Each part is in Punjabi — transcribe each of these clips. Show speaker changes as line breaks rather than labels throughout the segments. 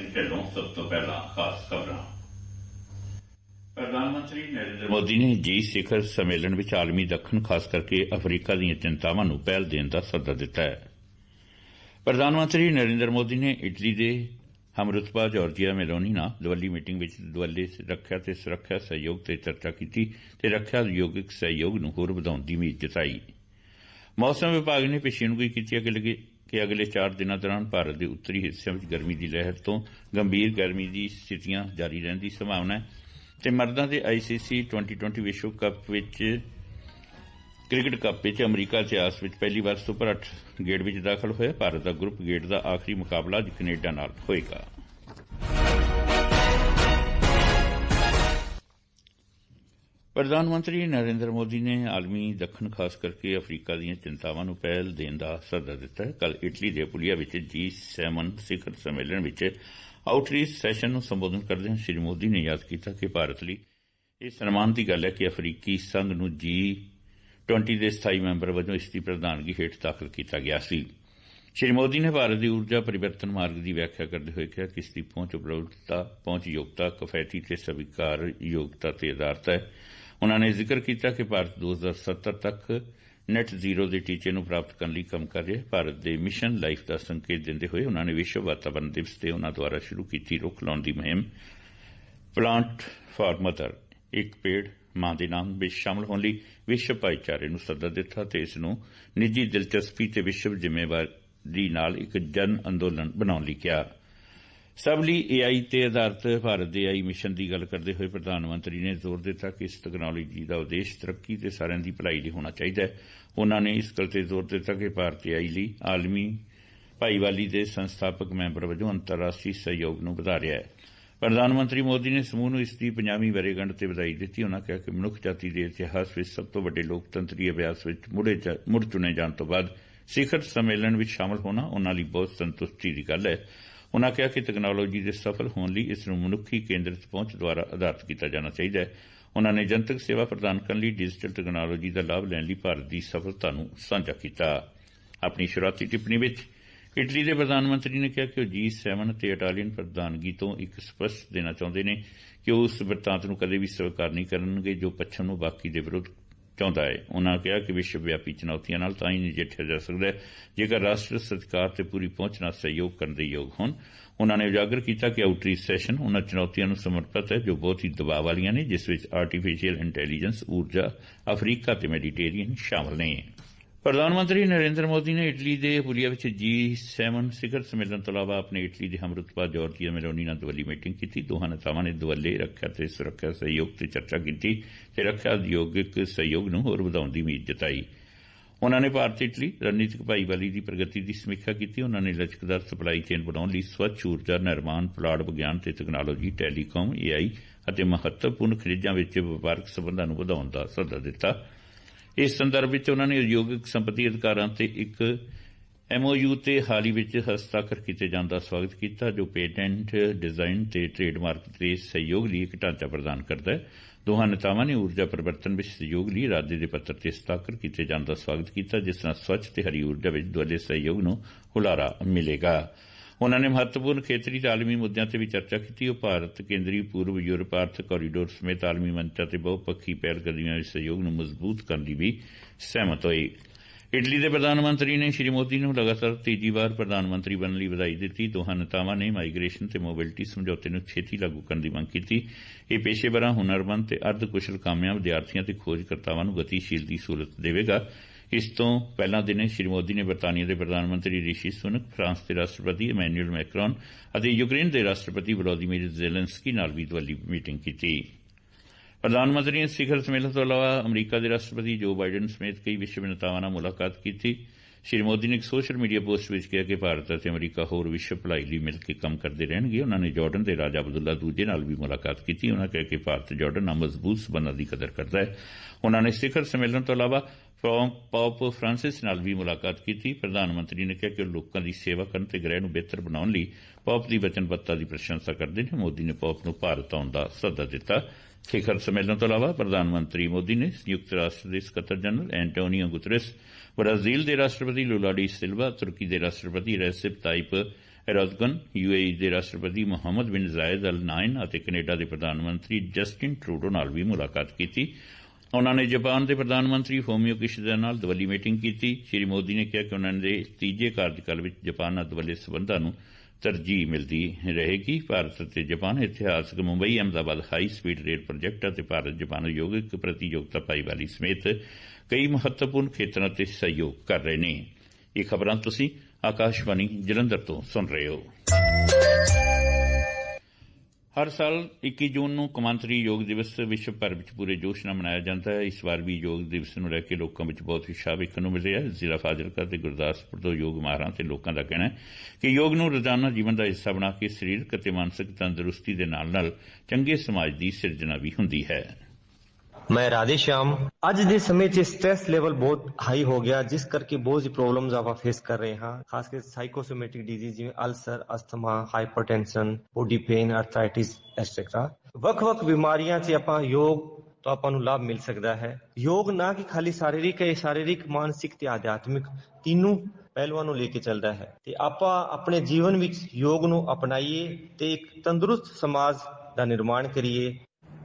ਸਿੰਘ ਢਿੱਲੋਂ ਸਭ ਤੋਂ ਪਹਿਲਾਂ ਖਾਸ ਖਬਰਾਂ। ਪ੍ਰਧਾਨ ਮੰਤਰੀ ਨਰਿੰਦਰ ਮੋਦੀ ਨੇ ਜੀ ਸਿਖਰ ਸੰਮੇਲਨ ਵਿੱਚ ਆਲਮੀ ਦੱਖਣ, ਖਾਸ ਕਰਕੇ ਅਫਰੀਕਾ ਦੀਆਂ ਚਿੰਤਾਵਾਂ ਨੂੰ ਪਹਿਲ ਦੇਣ ਦਾ ਸੱਦਾ ਦਿੱਤਾ ਹੈ। ਪ੍ਰਧਾਨ ਮੰਤਰੀ ਨਰਿੰਦਰ ਮੋਦੀ ਨੇ ਇਟਲੀ ਦੇ ਹਮਰੁਤਬਾ ਜਾਰਜੀਆ ਮੈਲੋਨੀ ਨਾਲ ਦਵੱਲੀ ਮੀਟਿੰਗ ਵਿੱਚ ਦੁਵੱਲੇ ਰੱਖਿਆ ਤੇ ਸੁਰੱਖਿਆ ਸਹਿਯੋਗ ਤੇ ਚਰਚਾ ਕੀਤੀ ਤੇ ਰੱਖਿਆ ਉਦਯੋਗਿਕ ਸਹਿਯੋਗ ਨੂੰ ਹੋਰ ਵਧਾਉਣ ਦੀ ਉਮੀਦ ਜਤਾਈ। ਮੌਸਮ ਵਿਭਾਗ ਨੇ ਪੇਸ਼ੀਨਗੋਈ ਕੀਤੀ ਹੈ ਕਿ ਕਿ ਅਗਲੇ 4 ਦਿਨਾਂ ਦੌਰਾਨ ਭਾਰਤ ਦੇ ਉੱਤਰੀ ਹਿੱਸਿਆਂ ਵਿੱਚ ਗਰਮੀ ਦੀ ਲਹਿਰ ਤੋਂ ਗੰਭੀਰ ਗਰਮੀ ਦੀ ਸਥਿਤੀਆਂ ਜਾਰੀ ਰਹਿਣ ਦੀ ਸੰਭਾਵਨਾ ਹੈ ਤੇ ਮਰਦਾਂ ਦੇ ਆਈਸੀਸੀ 2020 ਵਿਸ਼ਵ ਕੱਪ ਵਿੱਚ, ਕ੍ਰਿਕਟ ਕੱਪ ਵਿੱਚ ਅਮਰੀਕਾ ਇਤਿਹਾਸ ਵਿੱਚ ਪਹਿਲੀ ਵਾਰ ਸੁਪਰ 8 ਗੇੜ ਵਿੱਚ ਦਾਖਲ ਹੋਇਆ। ਭਾਰਤ ਦਾ ਗਰੁੱਪ ਗੇੜ ਦਾ ਆਖਰੀ ਮੁਕਾਬਲਾ ਅੱਜ ਕੈਨੇਡਾ ਨਾਲ ਹੋਏਗਾ। ਪ੍ਰਧਾਨ ਮੰਤਰੀ ਨਰਿੰਦਰ ਮੋਦੀ ਨੇ ਆਲਮੀ ਦੱਖਣ, ਖਾਸ ਕਰਕੇ ਅਫਰੀਕਾ ਦੀਆਂ ਚਿੰਤਾਵਾਂ ਨੂੰ ਪਹਿਲ ਦੇਣ ਦਾ ਸੱਦਾ ਦਿੱਤਾ ਹੈ। ਕੱਲ ਇਟਲੀ ਦੇ ਪੁਲੀਆ ਵਿੱਚ ਜੀ7 ਸਿਖਰ ਸੰਮੇਲਨ ਵਿੱਚ ਆਊਟਰੀਚ ਸੈਸ਼ਨ ਨੂੰ ਸੰਬੋਧਨ ਕਰਦਿਆਂ ਸ੍ਰੀ ਮੋਦੀ ਨੇ ਯਾਦ ਕੀਤਾ ਕਿ ਭਾਰਤ ਲਈ ਇਹ ਸਨਮਾਨ ਦੀ ਗੱਲ ਹੈ ਕਿ ਅਫਰੀਕੀ ਸੰਘ ਨੂੰ ਜੀ 20 ਦੇ ਸਥਾਈ ਮੈਂਬਰ ਵਜੋਂ ਇਸ ਦੀ ਪ੍ਰਧਾਨਗੀ ਹੇਠ ਦਾਖਲ ਕੀਤਾ ਗਿਆ ਸੀ। ਸ੍ਰੀ ਮੋਦੀ ਨੇ ਭਾਰਤ ਦੀ ਊਰਜਾ ਪਰਿਵਰਤਨ ਮਾਰਗ ਦੀ ਵਿਆਖਿਆ ਕਰਦੇ ਹੋਏ ਕਿਹਾ ਕਿ ਇਸ ਦੀ ਪਹੁੰਚ ਉਪਲਬਧਤਾ, ਪਹੁੰਚ ਯੋਗਤਾ, ਕਫੈਤੀ ਤੇ ਸਵੀਕਾਰ ਯੋਗਤਾ ਤੇ ਆਧਾਰਿਤ ਹੈ। ਉਨਾਂ ਨੇ ਜ਼ਿਕਰ ਕੀਤਾ ਕਿ ਭਾਰਤ 2070 ਤੱਕ ਨੈਟ ਜ਼ੀਰੋ ਦੇ ਟੀਚੇ ਨੂੰ ਪ੍ਰਾਪਤ ਕਰਨ ਲਈ ਕੰਮ ਕਰ ਰਿਹਾ ਭਾਰਤ ਦੇ ਮਿਸ਼ਨ ਲਾਈਫ ਦਾ ਸੰਕੇਤ ਦਿੰਦੇ ਹੋਏ ਉਨਾਂ ਨੇ ਵਿਸ਼ਵ ਵਾਤਾਵਰਣ ਦਿਵਸ ਤੇ ਉਨਾਂ ਦੁਆਰਾ ਸ਼ੁਰੂ ਕੀਤੀ ਰੁੱਖ ਲਾਉਣ ਦੀ ਮੁਹਿੰਮ ਪਲਾਂਟ ਫਾਰ ਮਦਰ ਇੱਕ ਪੇੜ ਮਾਂ ਦੇ ਨਾਮ ਵਿੱਚ ਸ਼ਾਮਲ ਹੋਣ ਲਈ ਵਿਸ਼ਵ ਭਾਈਚਾਰੇ ਨੂੰ ਸੱਦਾ ਦਿੱਤਾ ਤੇ ਇਸ ਨੂੰ ਨਿੱਜੀ ਦਿਲਚਸਪੀ ਤੇ ਵਿਸ਼ਵ ਜ਼ਿੰਮੇਵਾਰੀ ਨਾਲ ਇੱਕ ਜਨ ਅੰਦੋਲਨ ਬਣਾਉਣ ਲਈ ਕਿਹਾ। ਸਭ ਲਈ ਏਆਈ ਤੇ ਆਧਾਰਿਤ ਭਾਰਤ ਦੇ ਏਆਈ ਮਿਸ਼ਨ ਦੀ ਗੱਲ ਕਰਦੇ ਹੋਏ ਪ੍ਰਧਾਨ ਮੰਤਰੀ ਨੇ ਜ਼ੋਰ ਦਿੱਤਾ ਕਿ ਇਸ ਤਕਨਾਲੋਜੀ ਦਾ ਉਦੇਸ਼ ਤਰੱਕੀ ਤੇ ਸਾਰਿਆਂ ਦੀ ਭਲਾਈ ਲਈ ਹੋਣਾ ਚਾਹੀਦਾ ਹੈ। ਉਨਾਂ ਨੇ ਇਸ ਗੱਲ ਤੇ ਜ਼ੋਰ ਦਿੱਤਾ ਕਿ ਭਾਰਤ ਏਆਈ ਲਈ ਆਲਮੀ ਭਾਈਵਾਲੀ ਦੇ ਸੰਸਥਾਪਕ ਮੈਂਬਰ ਵਜੋਂ ਅੰਤਰਰਾਸ਼ਟਰੀ ਸਹਿਯੋਗ ਨੂੰ ਵਧਾ ਰਿਹਾ ਹੈ। ਪ੍ਰਧਾਨ ਮੰਤਰੀ ਮੋਦੀ ਨੇ ਸਮੂਹ ਨੂੰ ਇਸ ਦੀ 50ਵੀਂ ਵਰੇਗੰਢ ਤੇ ਵਧਾਈ ਦਿੱਤੀ। ਉਨਾਂ ਕਿਹਾ ਕਿ ਮਨੁੱਖ ਜਾਤੀ ਦੇ ਇਤਿਹਾਸ ਵਿੱਚ ਸਭ ਤੋਂ ਵੱਡੇ ਲੋਕਤੰਤਰੀ ਅਭਿਆਸ ਵਿੱਚ ਮੁੜ ਚੁਣੇ ਜਾਣ ਤੋਂ ਬਾਅਦ ਸਿਖਰ ਸੰਮੇਲਨ ਵਿੱਚ ਸ਼ਾਮਲ ਹੋਣਾ ਉਨਾਂ ਲਈ ਬਹੁਤ ਸੰਤੁਸ਼ਟੀ ਦੀ ਗੱਲ ਹੈ। ਉਨਾਂ ਕਿਹਾ ਕਿ ਤਕਨਾਲੋਜੀ ਦੇ ਸਫਲ ਹੋਣ ਲਈ ਇਸ ਨੂੰ ਮਨੁੱਖੀ ਕੇਂਦਰਿਤ ਪਹੁੰਚ ਦੁਆਰਾ ਆਧਾਰਿਤ ਕੀਤਾ ਜਾਣਾ ਚਾਹੀਦਾ ਹੈ। ਉਨਾਂ ਨੇ ਜਨਤਕ ਸੇਵਾ ਪ੍ਰਦਾਨ ਕਰਨ ਲਈ ਡਿਜੀਟਲ ਤਕਨਾਲੋਜੀ ਦਾ ਲਾਭ ਲੈਣ ਲਈ ਭਾਰਤ ਦੀ ਸਫਲਤਾ ਨੂੰ ਸਾਂਝਾ ਕੀਤਾ। ਆਪਣੀ ਸ਼ੁਰੂਆਤੀ ਟਿੱਪਣੀ ਵਿੱਚ ਇਟਲੀ ਦੇ ਪ੍ਰਧਾਨ ਮੰਤਰੀ ਨੇ ਕਿਹਾ ਕਿ ਉਹ ਜੀ7 ਤੇ ਇਟਾਲੀਅਨ ਪ੍ਰਧਾਨਗੀ ਤੋਂ ਇੱਕ ਸਪਸ਼ਟ ਦੇਣਾ ਚਾਹੁੰਦੇ ਨੇ ਕਿ ਉਹ ਉਸ ਵਰਤਾਂਤ ਨੂੰ ਕਦੇ ਵੀ ਸਵੀਕਾਰ ਨਹੀਂ ਕਰਨਗੇ ਜੋ ਪੱਛਮ ਨੂੰ ਬਾਕੀ ਦੇ ਵਿਰੁੱਧ ਚਾਹੁੰਦਾ ਹੈ? ਉਨਾਂ ਕਿਹਾ ਕਿ ਵਿਸ਼ਵ ਵਿਆਪੀ ਚੁਣੌਤੀਆਂ ਨਾਲ ਤਾਂ ਹੀ ਨਜਿੱਠਿਆ ਜਾ ਸਕਦਾ। ਹੈ ਜੇਕਰ ਰਾਸ਼ਟਰ ਸਤਿਕਾਰ ਤੇ ਪੂਰੀ ਪਹੁੰਚ ਨਾਲ ਸਹਿਯੋਗ ਕਰਨ ਦੇ ਯੋਗ ਹੋਣ ਉਨਾਂ ਨੇ ਉਜਾਗਰ ਕੀਤਾ ਕਿ ਆਊਟਰੀਚ ਸੈਸ਼ਨ ਉਨਾਂ ਚੁਣੌਤੀਆਂ ਨੂੰ ਸਮਰਪਿਤ ਹੈ ਜੋ ਬਹੁਤ ਹੀ ਦਬਾਅ ਵਾਲੀਆਂ ਨੇ, ਜਿਸ ਵਿੱਚ ਆਰਟੀਫੀਸ਼ੀਅਲ ਇੰਟੈਲੀਜੈਂਸ ਊਰਜਾ, ਅਫਰੀਕਾ ਤੇ ਮੈਡੀਟੇਰੀਅਨ ਸ਼ਾਮਲ ਨੇ। ਪ੍ਰਧਾਨ ਮੰਤਰੀ ਨਰਿੰਦਰ ਮੋਦੀ ਨੇ ਇਟਲੀ ਦੇ ਪੁਲੀਆ ਵਿੱਚ ਜੀ7 ਸਿਖਰ ਸੰਮੇਲਨ ਤੋਂ ਇਲਾਵਾ ਆਪਣੇ ਇਟਲੀ ਦੇ ਹਮਰੁਤਬਾ ਜਾਰਜੀਆ ਮੈਲੋਨੀ ਨਾਲ ਦੁਵੱਲੀ ਮੀਟਿੰਗ ਕੀਤੀ। ਦੋਹਾਂ ਨੇਤਾਵਾਂ ਨੇ ਦੁਵੱਲੇ ਰੱਖਿਆ ਤੇ ਸੁਰੱਖਿਆ ਸਹਿਯੋਗ ਤੇ ਚਰਚਾ ਕੀਤੀ ਤੇ ਰੱਖਿਆ ਉਦਯੋਗਿਕ ਸਹਿਯੋਗ ਨੂੰ ਹੋਰ ਵਧਾਉਣ ਦੀ ਉਮੀਦ ਜਤਾਈ। ਉਨਾਂ ਨੇ ਭਾਰਤ ਇਟਲੀ ਰਣਨੀਤਿਕ ਭਾਈਵਾਲੀ ਦੀ ਪ੍ਰਗਤੀ ਦੀ ਸਮੀਖਿਆ ਕੀਤੀ। ਉਨਾਂ ਨੇ ਲਚਕਦਾਰ ਸਪਲਾਈ ਚੇਨ ਬਣਾਉਣ ਲਈ ਸਵੱਛ ਊਰਜਾ, ਨਿਰਮਾਣ ਪਲਾੜ ਵਿਗਿਆਨ ਤੇ ਤਕਨਾਲੋਜੀ, ਟੈਲੀਕਾਮ ਏਆਈ ਅਤੇ ਮਹੱਤਵਪੂਰਨ ਖੇਜਾਂ ਵਿੱਚ ਵਪਾਰਕ ਸਬੰਧਾਂ ਨੂੰ ਵਧਾਉਣ ਦਾ ਸੱਦਾ ਦਿੱਤਾ। ਇਸ ਸੰਦਰਭ ਵਿੱਚ ਉਨਾਂ ਨੇ ਉਦਯੋਗਿਕ ਸੰਪਤੀ ਅਧਿਕਾਰਾਂ ਤੇ ਇੱਕ ਐਮਓਯੂ ਤੇ ਹਾਲ ਹੀ ਵਿੱਚ ਹਸਤਾਖਰ ਕੀਤੇ ਜਾਣ ਦਾ ਸਵਾਗਤ ਕੀਤਾ, ਜੋ ਪੇਟੈਂਟ ਡਿਜ਼ਾਈਨ ਤੇ ਟ੍ਰੇਡਮਾਰਕ ਦੇ ਸਹਿਯੋਗ ਲਈ ਇੱਕ ਢਾਂਚਾ ਪ੍ਰਦਾਨ ਕਰਦਾ ਹੈ। ਦੋਹਾਂ ਨੇਤਾਵਾਂ ਨੇ ਊਰਜਾ ਪਰਿਵਰਤਨ ਵਿੱਚ ਸਹਿਯੋਗ ਲਈ ਰਾਜੇ ਦੇ ਪੱਤਰ ਤੇ ਹਸਤਾਖਰ ਕੀਤੇ ਜਾਣ ਦਾ ਸਵਾਗਤ ਕੀਤਾ, ਜਿਸ ਨਾਲ ਸਵੱਛ ਤੇ ਹਰੀ ਊਰਜਾ ਵਿੱਚ ਦੁਆਲੇ ਸਹਿਯੋਗ ਨੂੰ ਹੁਲਾਰਾ ਮਿਲੇਗਾ। ਉਨਾਂ ਨੇ ਮਹੱਤਵਪੂਰਨ ਖੇਤਰੀ ਤੇ ਆਲਮੀ ਮੁੱਦਿਆਂ ਤੇ ਵੀ ਚਰਚਾ ਕੀਤੀ। ਉਹ ਭਾਰਤ, ਕੇਂਦਰੀ ਪੂਰਬ ਯੂਰਪ ਆਰਥਿਕ ਕੋਰੀਡੋਰ ਸਮੇਤ ਆਲਮੀ ਮੰਚਾਂ ਤੇ ਬਹੁਪੱਖੀ ਪਹਿਲਕਦਮੀਆਂ ਵਿੱਚ ਸਹਿਯੋਗ ਨੂੰ ਮਜ਼ਬੂਤ ਕਰਨ ਦੀ ਵੀ ਸਹਿਮਤ ਹੋਏ। ਇਟਲੀ ਦੇ ਪ੍ਰਧਾਨ ਮੰਤਰੀ ਨੇ ਸ਼੍ਰੀ ਮੋਦੀ ਨੂੰ ਲਗਾਤਾਰ ਤੀਜੀ ਵਾਰ ਪ੍ਰਧਾਨ ਮੰਤਰੀ ਬਣਨ ਲਈ ਵਧਾਈ ਦਿੱਤੀ। ਦੋਹਾਂ ਨੇਤਾਵਾਂ ਨੇ ਮਾਈਗ੍ਰੇਸ਼ਨ ਤੇ ਮੋਬਿਲਿਟੀ ਸਮਝੌਤੇ ਨੂੰ ਛੇਤੀ ਲਾਗੂ ਕਰਨ ਦੀ ਮੰਗ ਕੀਤੀ। ਇਹ ਪੇਸ਼ੇਵਰਾਂ, ਹੁਨਰਮੰਦ ਤੇ ਅਰਧ ਕੁਸ਼ਲ ਕਾਮਿਆਂ ਵਿਦਿਆਰਥੀਆਂ ਤੇ ਖੋਜਕਰਤਾਵਾਂ ਨੂੰ ਗਤੀਸ਼ੀਲ ਦੀ ਸਹੂਲਤ ਦੇਵੇਗਾ। ਇਸ ਤੋਂ ਪਹਿਲਾਂ ਦਿਨੇ ਸ਼੍ਰੀ ਮੋਦੀ ਨੇ ਬਰਤਾਨੀਆ ਦੇ ਪ੍ਰਧਾਨ ਮੰਤਰੀ ਰਿਸ਼ੀ ਸੁਨਕ, ਫਰਾਂਸ ਦੇ ਰਾਸ਼ਟਰਪਤੀ ਇਮੈਨੂਅਲ ਮੈਕਰੋਨ ਅਤੇ ਯੂਕਰੇਨ ਦੇ ਰਾਸ਼ਟਰਪਤੀ ਵਲੋਦੀਮੀਰ ਜ਼ੈਲੈਂਸਕੀ ਨਾਲ ਵੀ ਦੁਵੱਲੀ ਮੀਟਿੰਗ ਕੀਤੀ। ਪ੍ਰਧਾਨ ਮੰਤਰੀ ਨੇ ਸਿਖਰ ਸੰਮੇਲਨ ਤੋਂ ਇਲਾਵਾ ਅਮਰੀਕਾ ਦੇ ਰਾਸ਼ਟਰਪਤੀ ਜੋ ਬਾਈਡਨ ਸਮੇਤ ਕਈ ਵਿਸ਼ਵ ਨੇਤਾਵਾਂ ਨਾਲ ਮੁਲਾਕਾਤ ਕੀਤੀ। ਸ਼੍ਰੀ ਮੋਦੀ ਨੇ ਇੱਕ ਸੋਸ਼ਲ ਮੀਡੀਆ ਪੋਸਟ ਵਿੱਚ ਕਿਹਾ ਕਿ ਭਾਰਤ ਅਤੇ ਅਮਰੀਕਾ ਹੋਰ ਵਿਸ਼ਵ ਭਲਾਈ ਲਈ ਮਿਲ ਕੇ ਕੰਮ ਕਰਦੇ ਰਹਿਣਗੇ। ਉਹਨਾਂ ਨੇ ਜਾਰਡਨ ਦੇ ਰਾਜਾ ਅਬਦੁੱਲਾ ਦੂਜੇ ਨਾਲ ਵੀ ਮੁਲਾਕਾਤ ਕੀਤੀ। ਉਹਨਾਂ ਕਿਹਾ ਕਿ ਭਾਰਤ ਜਾਰਡਨ ਨਾਲ ਮਜ਼ਬੂਤ ਸਬੰਧਾਂ ਦੀ ਕਦਰ ਕਰਦਾ ਹੈ। ਉਹਨਾਂ ਨੇ ਸਿਖਰ ਸੰਮੇਲਨ ਤੋਂ ਇਲਾਵਾ ਪੌਪ ਫ੍ਰਾਂਸਿਸ ਨਾਲ ਵੀ ਮੁਲਾਕਾਤ ਕੀਤੀ। ਪ੍ਰਧਾਨ ਮੰਤਰੀ ਨੇ ਕਿਹਾ ਕਿ ਉਹ ਲੋਕਾਂ ਦੀ ਸੇਵਾ ਕਰਨ ਤੇ ਗ੍ਰਹਿ ਨੂੰ ਬਿਹਤਰ ਬਣਾਉਣ ਲਈ ਪੌਪ ਦੀ ਵਚਨਬੱਧਤਾ ਦੀ ਪ੍ਰਸ਼ੰਸਾ ਕਰਦੇ ਨੇ। ਮੋਦੀ ਨੇ ਪੌਪ ਨੂੰ ਭਾਰਤ ਆਉਣ ਦਾ ਸੱਦਾ ਦਿੱਤਾ। ਸਿਖਰ ਸੰਮੇਲਨ ਤੋਂ ਇਲਾਵਾ ਪ੍ਰਧਾਨ ਮੰਤਰੀ ਮੋਦੀ ਨੇ ਸੰਯੁਕਤ ਰਾਸ਼ਟਰ ਦੇ ਸਕੱਤਰ ਜਨਰਲ ਐਂਟੋਨੀਓ ਗੁਤਰੇਸ ਬ੍ਰਾਜ਼ੀਲ ਦੇ ਰਾਸ਼ਟਰਪਤੀ ਲੂਲਾਡੀ ਸਿਲਵਾ, ਤੁਰਕੀ ਦੇ ਰਾਸ਼ਟਰਪਤੀ ਰੈਸਿਪ ਤਾਇਪ ਐਰੋਜ਼ਗਨ ਯੂਏਈ ਦੇ ਰਾਸ਼ਟਰਪਤੀ ਮੁਹੰਮਦ ਬਿਨ ਜ਼ਾਇਦ ਅਲ ਨਾਇਨ ਅਤੇ ਕੈਨੇਡਾ ਦੇ ਪ੍ਰਧਾਨ ਮੰਤਰੀ ਜਸਟਿਨ ਟਰੂਡੋ ਨਾਲ ਵੀ ਮੁਲਾਕਾਤ ਕੀਤੀ। ਉਨ੍ਹਾਂ ਨੇ ਜਾਪਾਨ ਦੇ ਪ੍ਰਧਾਨ ਮੰਤਰੀ ਫੋਮੀਓ ਕਿਸ਼ਿਦਾ ਨਾਲ ਦਵੱਲੀ ਮੀਟਿੰਗ ਕੀਤੀ। ਸ਼੍ਰੀ ਮੋਦੀ ਨੇ ਕਿਹਾ ਕਿ ਉਨ੍ਹਾਂ ਦੇ ਤੀਜੇ ਕਾਰਜਕਾਲ ਵਿੱਚ ਜਾਪਾਨ ਨਾਲ ਦਵੱਲੇ ਸਬੰਧਾਂ ਨੂੰ ਤਰਜੀਹ ਮਿਲਦੀ ਰਹੇਗੀ। ਭਾਰਤ ਅਤੇ ਜਾਪਾਨ ਇਤਿਹਾਸਕ Mumbai, Ahmedabad high speed rail project ਅਤੇ ਭਾਰਤ ਜਾਪਾਨ ਯੋਗਿਕ ਪ੍ਰਤੀਯੋਗਤਾ ਭਾਈਵਾਲੀ ਸਮੇਤ ਕਈ ਮਹੱਤਵਪੂਰਨ ਖੇਤਰਾਂ ਤੇ ਸਹਿਯੋਗ ਕਰ ਰਹੇ ਨੇ। ਇਹ ਖਬਰਾਂ ਤੁਸੀਂ ਆਕਾਸ਼ਵਾਣੀ ਜਲੰਧਰ ਤੋਂ ਸੁਣ ਰਹੇ ਹੋ। ਹਰ ਸਾਲ 21 ਜੂਨ ਨੂੰ ਕੌਮਾਂਤਰੀ ਯੋਗ ਦਿਵਸ ਵਿਸ਼ਵ ਭਰ ਵਿੱਚ ਪੂਰੇ ਜੋਸ਼ ਨਾਲ ਮਨਾਇਆ ਜਾਂਦਾ ਹੈ। ਇਸ ਵਾਰ ਵੀ ਯੋਗ ਦਿਵਸ ਨੂੰ ਲੈ ਕੇ ਲੋਕਾਂ ਵਿੱਚ ਬਹੁਤ ਉਤਸ਼ਾਹ ਵੇਖਣ ਨੂੰ ਮਿਲ ਰਿਹਾ ਹੈ। ਜ਼ਿਲ੍ਹਾ ਫਾਜ਼ਿਲਕਾ ਤੇ ਗੁਰਦਾਸਪੁਰ ਤੋਂ ਯੋਗ ਮਾਹਰਾਂ ਤੇ ਲੋਕਾਂ ਦਾ ਕਹਿਣਾ ਹੈ ਕਿ ਯੋਗ ਨੂੰ ਰੋਜ਼ਾਨਾ ਜੀਵਨ ਦਾ ਹਿੱਸਾ ਬਣਾ ਕੇ ਸਰੀਰਕ ਅਤੇ ਮਾਨਸਿਕ ਤੰਦਰੁਸਤੀ ਦੇ ਨਾਲ-ਨਾਲ ਚੰਗੇ ਸਮਾਜ ਦੀ ਸਿਰਜਣਾ ਵੀ ਹੁੰਦੀ ਹੈ।
ਮੈਂ ਰਾਧੇ ਅੱਜ ਦੇ ਸਮੇਂ 'ਚ ਸਟ੍ਰੈਸ ਲੈਵਲ ਬਹੁਤ ਹਾਈ ਹੋ ਗਿਆ, ਜਿਸ ਕਰਕੇ ਬਹੁਤ ਹੀ ਪ੍ਰੋਬਲਮਸ ਆਪਾਂ ਫੇਸ ਕਰ ਰਹੇ ਹਾਂ, ਖਾਸ ਕਰਕੇ ਸਾਈਕੋਸੋਮੈਟਿਕ ਡਿਜ਼ੀਜ਼ ਜਿਵੇਂ ulcer asthma hypertension body pain arthritis etcetera ਵੱਖ-ਵੱਖ ਬਿਮਾਰੀਆਂ 'ਚ ਆਪਾਂ ਯੋਗ ਤੋਂ ਆਪਾਂ ਨੂੰ ਲਾਭ ਮਿਲ ਸਕਦਾ ਹੈ। ਯੋਗ ਨਾ ਕਿ ਖਾਲੀ ਸਰੀਰਕ ਹੈ ਸਰੀਰਕ, ਮਾਨਸਿਕ ਤੇ ਆਧਿਆਤਮਿਕ ਤਿੰਨੋਂ ਪਹਿਲੂਆਂ ਨੂੰ ਲੈ ਕੇ ਚੱਲਦਾ ਹੈ। ਤੇ ਆਪਾਂ ਆਪਣੇ ਜੀਵਨ ਵਿੱਚ ਯੋਗ ਨੂੰ ਅਪਣਾਈਏ ਤੇ ਇੱਕ ਤੰਦਰੁਸਤ ਸਮਾਜ ਦਾ ਨਿਰਮਾਣ ਕਰੀਏ।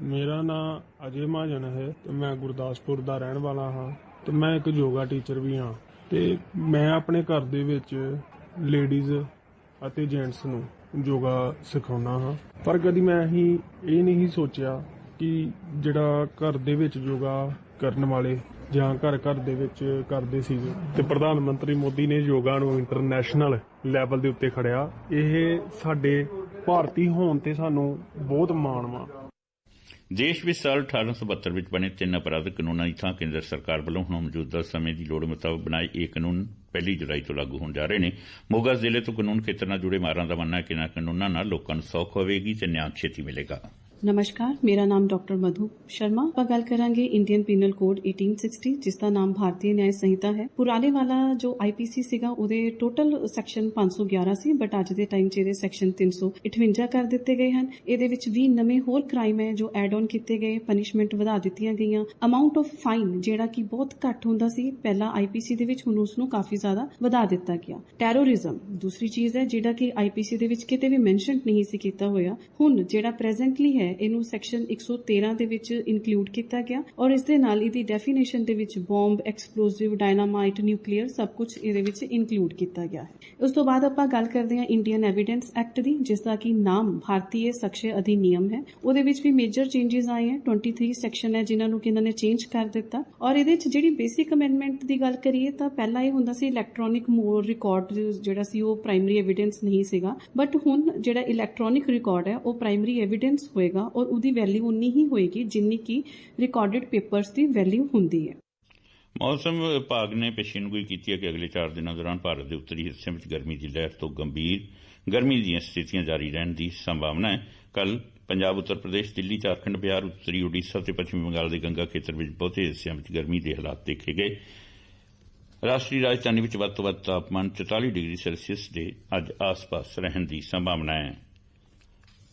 ਮੇਰਾ ਨਾਮ ਅਜੇ ਮਹਾਜਨ ਹੈ ਤੇ ਮੈਂ ਗੁਰਦਾਸਪੁਰ ਦਾ ਰਹਿਣ ਵਾਲਾ ਹਾਂ ਤੇ ਮੈਂ ਇੱਕ ਯੋਗਾ ਟੀਚਰ ਵੀ ਹਾਂ ਤੇ ਮੈਂ ਆਪਣੇ ਘਰ ਦੇ ਵਿੱਚ ਲੇਡੀਜ਼ ਅਤੇ ਜੈਂਟਸ ਨੂੰ ਯੋਗਾ ਸਿਖਾਉਣਾ ਹਾਂ। ਪਰ ਕਦੀ ਮੈਂ ਹੀ ਇਹ ਨਹੀਂ ਸੋਚਿਆ ਕਿ ਜਿਹੜਾ ਘਰ ਦੇ ਵਿੱਚ ਯੋਗਾ ਕਰਨ ਵਾਲੇ ਜਾਂ ਘਰ ਘਰ ਦੇ ਵਿੱਚ ਕਰਦੇ ਸੀ ਤੇ ਪ੍ਰਧਾਨ ਮੰਤਰੀ ਮੋਦੀ ਨੇ ਯੋਗਾ ਨੂੰ ਇੰਟਰਨੈਸ਼ਨਲ ਲੈਵਲ ਦੇ ਉੱਤੇ ਖੜਿਆ, ਇਹ ਸਾਡੇ ਭਾਰਤੀ ਹੋਣ ਤੇ ਸਾਨੂੰ ਬਹੁਤ ਮਾਣ ਵਾ।
ਦੇਸ਼ ਵਿੱਚ ਸਾਲ 1872 ਵਿੱਚ ਬਣੇ ਤਿੰਨ ਅਪਰਾਧਿਕ ਕਾਨੂੰਨਾਂ ਦੀ ਥਾਂ ਕੇਂਦਰ ਸਰਕਾਰ ਵੱਲੋਂ ਹੁਣ ਮੌਜੂਦਾ ਸਮੇਂ ਦੀ ਲੋੜ ਮੁਤਾਬਕ ਬਣਾਏ ਇਹ ਕਾਨੂੰਨ ਪਹਿਲੀ ਜੁਲਾਈ ਤੋਂ ਲਾਗੂ ਹੋਣ ਜਾ ਰਹੇ ਨੇ। ਮੋਗਾ ਜ਼ਿਲ੍ਹੇ ਤੋਂ ਕਾਨੂੰਨ ਖੇਤਰ ਨਾਲ ਜੁੜੇ ਮਾਰਾਂ ਦਾ ਮੰਨਣਾ ਹੈ ਕਿ ਇਹਨਾਂ ਕਾਨੂੰਨਾਂ ਨਾਲ ਲੋਕਾਂ ਨੂੰ ਸੌਖ ਹੋਵੇਗੀ ਤੇ ਨਿਆਂ ਛੇਤੀ ਮਿਲੇਗਾ।
ਨਮਸਕਾਰ, ਮੇਰਾ ਨਾਮ ਡਾਕਟਰ ਮਧੂ ਸ਼ਰਮਾ। ਆਪਾਂ ਗੱਲ ਕਰਾਂਗੇ ਇੰਡੀਅਨ ਪੀਨਲ ਕੋਡ 1860 ਜਿਸ ਦਾ ਨਾਮ ਭਾਰਤੀ ਨਿਆਂ ਸੰਹਿਤਾ ਹੈ। ਪੁਰਾਣੇ ਵਾਲਾ ਜੋ ਆਈਪੀਸੀ ਸੀਗਾ, ਉਹਦੇ ਟੋਟਲ ਸੈਕਸ਼ਨ 511 ਸੀ ਬਟ ਅੱਜ ਦੇ ਟਾਈਮ 'ਚ ਇਹਦੇ ਸੈਕਸ਼ਨ 358 ਕਰ ਦਿੱਤੇ ਗਏ ਹਨ। ਇਹਦੇ ਵਿੱਚ 20 ਨਵੇਂ ਹੋਰ ਕ੍ਰਾਈਮ ਹੈ ਜੋ ਐਡ ਆਨ ਕੀਤੇ ਗਏ ਪਨਿਸ਼ਮੈਂਟ ਵਧਾ ਦਿੱਤੀਆਂ ਗਈਆਂ। ਅਮਾਉਂਟ ਆਫ ਫਾਈਨ ਜਿਹੜਾ ਕਿ ਬਹੁਤ ਘੱਟ ਹੁੰਦਾ ਸੀ, ਪਹਿਲਾਂ ਆਈਪੀਸੀ ਦੇ ਵਿੱਚ ਹੁਣ ਉਸ ਨੂੰ ਕਾਫੀ ਜ਼ਿਆਦਾ ਵਧਾ ਦਿੱਤਾ ਗਿਆ। ਟੈਰੋਰਿਜ਼ਮ ਦੂਸਰੀ ਚੀਜ਼ ਹੈ ਜਿਹੜਾ ਕਿ ਆਈਪੀਸੀ ਦੇ ਵਿੱਚ ਕਿਤੇ ਵੀ ਮੈਂਸ਼ਨ ਨਹੀਂ ਸੀ ਕੀਤਾ ਹੋਇਆ। ਹੁਣ ਜਿਹੜਾ ਪ੍ਰੈਜ਼ੈਂਟਲੀ ਹੈ ਇਹਨੂੰ ਸੈਕਸ਼ਨ 113 ਦੇ ਵਿੱਚ ਇਨਕਲੂਡ ਕੀਤਾ ਗਿਆ ਔਰ ਇਸ ਦੇ ਨਾਲ ਇਹਦੀ ਡੈਫੀਨੇਸ਼ਨ ਦੇ ਵਿੱਚ ਬੰਬ ਐਕਸਪਲੋਸਿਵ ਡਾਇਨਾਮਾਈਟ ਨਿਊਕਲੀਅਰ ਸਭ ਕੁਝ ਇਹਦੇ ਵਿੱਚ ਇਨਕਲੂਡ ਕੀਤਾ ਗਿਆ ਹੈ। ਉਸ ਤੋਂ ਬਾਅਦ ਆਪਾਂ ਗੱਲ ਕਰਦੇ ਹਾਂ ਇੰਡੀਅਨ ਐਵੀਡੈਂਸ ਐਕਟ ਦੀ, ਜਿਸ ਦਾ ਕਿ ਨਾਮ ਭਾਰਤੀ ਸਕਸ਼ੇ ਅਧਿਨਿਯਮ ਹੈ। ਉਹਦੇ ਵਿੱਚ ਵੀ ਮੇਜਰ ਚੇਂਜਸ ਆਏ ਹਨ 23 ਸੈਕਸ਼ਨ ਹੈ ਜਿਨ੍ਹਾਂ ਨੂੰ ਇਹਨਾਂ ਨੇ ਚੇਂਜ ਕਰ ਦਿੱਤਾ। ਔਰ ਇਹਦੇ ਵਿੱਚ ਜਿਹੜੀ ਬੇਸਿਕ ਅਮੈਂਡਮੈਂਟ ਦੀ ਗੱਲ ਕਰੀਏ ਤਾਂ ਪਹਿਲਾਂ ਇਹ ਹੁੰਦਾ ਸੀ ਇਲੈਕਟ੍ਰੋਨਿਕ ਮੋਰ ਰਿਕਾਰਡ ਜਿਹੜਾ ਸੀ ਉਹ ਪ੍ਰਾਇਮਰੀ ਐਵੀਡੈਂਸ ਨਹੀਂ ਸੀਗਾ। ਬਟ ਹੁਣ ਜਿਹੜਾ ਇਲੈਕਟ੍ਰੋਨਿਕ ਰਿਕਾਰਡ ਹੈ, ਉਹ ਪ੍ਰਾਇਮਰੀ ਐਵੀਡੈਂਸ ਹੋਏਗਾ। ਔਰ ਉਹਦੀ ਵੈਲਿਊ ਉਨੀ ਹੀ ਹੋਏਗੀ ਜਿੰਨੀ ਕਿ ਰਿਕਾਰਡਡ ਪੇਪਰਸ ਦੀ ਵੈਲਿਊ ਹੁੰਦੀ ਹੈ।
ਮੌਸਮ ਵਿਭਾਗ ਨੇ ਪੇਸ਼ੀਨਗੋਈ ਕੀਤੀ ਹੈ ਕਿ ਅਗਲੇ 4 ਦਿਨਾਂ ਦੌਰਾਨ ਭਾਰਤ ਦੇ ਉੱਤਰੀ ਹਿੱਸਿਆਂ ਵਿੱਚ ਗਰਮੀ ਦੀ ਲਹਿਰ ਤੋਂ ਗੰਭੀਰ ਗਰਮੀ ਦੀਆਂ ਸਥਿਤੀਆਂ ਜਾਰੀ ਰਹਿਣ ਦੀ ਸੰਭਾਵਨਾ ਹੈ। ਕੱਲ ਪੰਜਾਬ, ਉੱਤਰ ਪ੍ਰਦੇਸ਼, ਦਿੱਲੀ, ਝਾਰਖੰਡ, ਬਿਹਾਰ, ਉੱਤਰੀ ਓਡੀਸ਼ਾ ਤੇ ਪੱਛਮੀ ਬੰਗਾਲ ਦੇ ਗੰਗਾ ਖੇਤਰ ਵਿੱਚ ਬਹੁਤੇ ਹਿੱਸਿਆਂ ਵਿੱਚ ਗਰਮੀ ਦੇ ਹਾਲਾਤ ਦੇਖੇ ਗਏ। ਰਾਸ਼ਟਰੀ ਰਾਜਧਾਨੀ ਵਿੱਚ ਵੱਧ ਤੋਂ ਵੱਧ ਤਾਪਮਾਨ 44 ਡਿਗਰੀ ਸੈਲਸੀਅਸ ਦੇ ਅੱਜ ਆਸ-ਪਾਸ ਰਹਿਣ ਦੀ ਸੰਭਾਵਨਾ ਹੈ।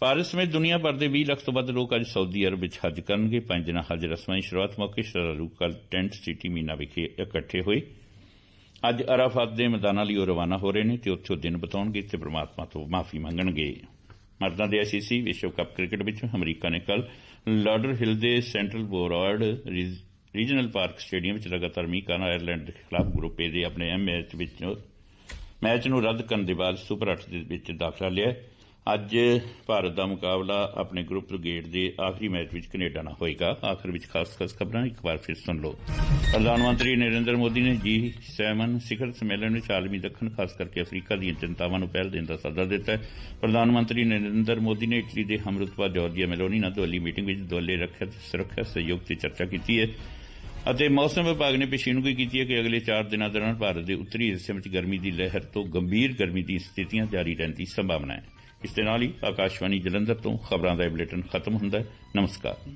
ਭਾਰਤ ਸਮੇਤ ਦੁਨੀਆ ਭਰ ਦੇ 20 ਲੱਖ ਤੋਂ ਵੱਧ ਲੋਕ ਅੱਜ ਸਾਊਦੀ ਅਰਬ ਵਿੱਚ ਹੱਜ ਕਰਨਗੇ। ਪੰਜ ਦਿਨਾਂ ਹਜ ਰਸਮਾਂ ਦੀ ਸ਼ੁਰੂਆਤ ਮੌਕੇ ਸ਼ਰਧਾਲੂ ਕੱਲ ਟੈਂਟ ਸਿਟੀ ਮੀਨਾ ਵਿਖੇ ਇਕੱਠੇ ਹੋਏ। ਅੱਜ ਅਰਾਫਾਤ ਦੇ ਮੈਦਾਨਾਂ ਲਈ ਉਹ ਰਵਾਨਾ ਹੋ ਰਹੇ ਨੇ ਤੇ ਉੱਥੇ ਉਹ ਦਿਨ ਬਤਾਉਣਗੇ ਤੇ ਪ੍ਰਮਾਤਮਾ ਤੋਂ ਮਾਫੀ ਮੰਗਣਗੇ। ਮਰਦਾਂ ਦੇ ਆਈਸੀਸੀ ਵਿਸ਼ਵ ਕੱਪ ਕ੍ਰਿਕਟ ਵਿੱਚ ਅਮਰੀਕਾ ਨੇ ਕੱਲ ਲਾਡਰ ਹਿਲ ਦੇ central Broward regional park stadium ਵਿੱਚ ਲਗਾਤਾਰ ਮੀਂਹ ਕਾਰਨ ਆਇਰਲੈਂਡ ਦੇ ਖਿਲਾਫ ਗਰੁੱਪ ਏ ਦੇ ਆਪਣੇ ਐਮ ਮੈਚ ਵਿੱਚ, ਮੈਚ ਨੂੰ ਰੱਦ ਕਰਨ ਦੇ ਬਾਅਦ ਸੁਪਰ 8 ਦੇ ਵਿੱਚ ਦਾਖਲਾ ਲਿਆ। ਅੱਜ ਭਾਰਤ ਦਾ ਮੁਕਾਬਲਾ ਆਪਣੇ ਗਰੁੱਪ ਗੇਟ ਦੇ ਆਖਰੀ ਮੈਚ ਵਿੱਚ ਕੈਨੇਡਾ ਨਾਲ ਹੋਏਗਾ। ਆਖਰ ਵਿੱਚ ਖਾਸ ਖਾਸ ਖਬਰਾਂ ਇੱਕ ਵਾਰ ਫਿਰ ਸੁਣ ਲਓ। ਪ੍ਰਧਾਨ ਮੰਤਰੀ ਨਰਿੰਦਰ ਮੋਦੀ ਨੇ ਜੀ ਸੈਮਨ ਸਿਖਰ ਸੰਮੇਲਨ ਵਿੱਚ ਆਲਮੀ ਦੱਖਣ, ਖਾਸ ਕਰਕੇ ਅਫਰੀਕਾ ਦੀਆਂ ਚਿੰਤਾਵਾਂ ਨੂੰ ਪਹਿਲ ਦੇਣ ਦਾ ਸੱਦਾ ਦਿੱਤਾ ਹੈ। ਪ੍ਰਧਾਨ ਮੰਤਰੀ ਨਰਿੰਦਰ ਮੋਦੀ ਨੇ ਇਟਲੀ ਦੇ ਹਮਰੁਤਬਾ ਜਾਰਜੀਆ ਮੈਲੋਨੀ ਨਾਲ ਦੁਆਲੀ ਮੀਟਿੰਗ ਵਿੱਚ ਦੁਆਲੇ ਰੱਖਿਆ ਤੇ ਸੁਰੱਖਿਆ ਸਹਿਯੋਗ ਤੇ ਚਰਚਾ ਕੀਤੀ ਹੈ। ਅਤੇ ਮੌਸਮ ਵਿਭਾਗ ਨੇ ਪੇਸ਼ੀਨਗੋਈ ਕੀਤੀ ਹੈ ਕਿ ਅਗਲੇ 4 ਦਿਨਾਂ ਦੌਰਾਨ ਭਾਰਤ ਦੇ ਉੱਤਰੀ ਹਿੱਸੇ ਵਿੱਚ ਗਰਮੀ ਦੀ ਲਹਿਰ ਤੋਂ ਗੰਭੀਰ ਗਰਮੀ ਦੀ ਸਥਿਤੀਆਂ ਜਾਰੀ ਰਹਿਣ ਦੀ ਸੰਭਾਵਨਾ ਹੈ। ਇਸ ਦੇ ਨਾਲ ਹੀ ਆਕਾਸ਼ਵਾਣੀ ਜਲੰਧਰ ਤੋਂ ਖਬਰਾਂ ਦਾ ਇਹ ਬੁਲੇਟਿਨ ਖਤਮ ਹੁੰਦਾ ਹੈ। ਨਮਸਕਾਰ।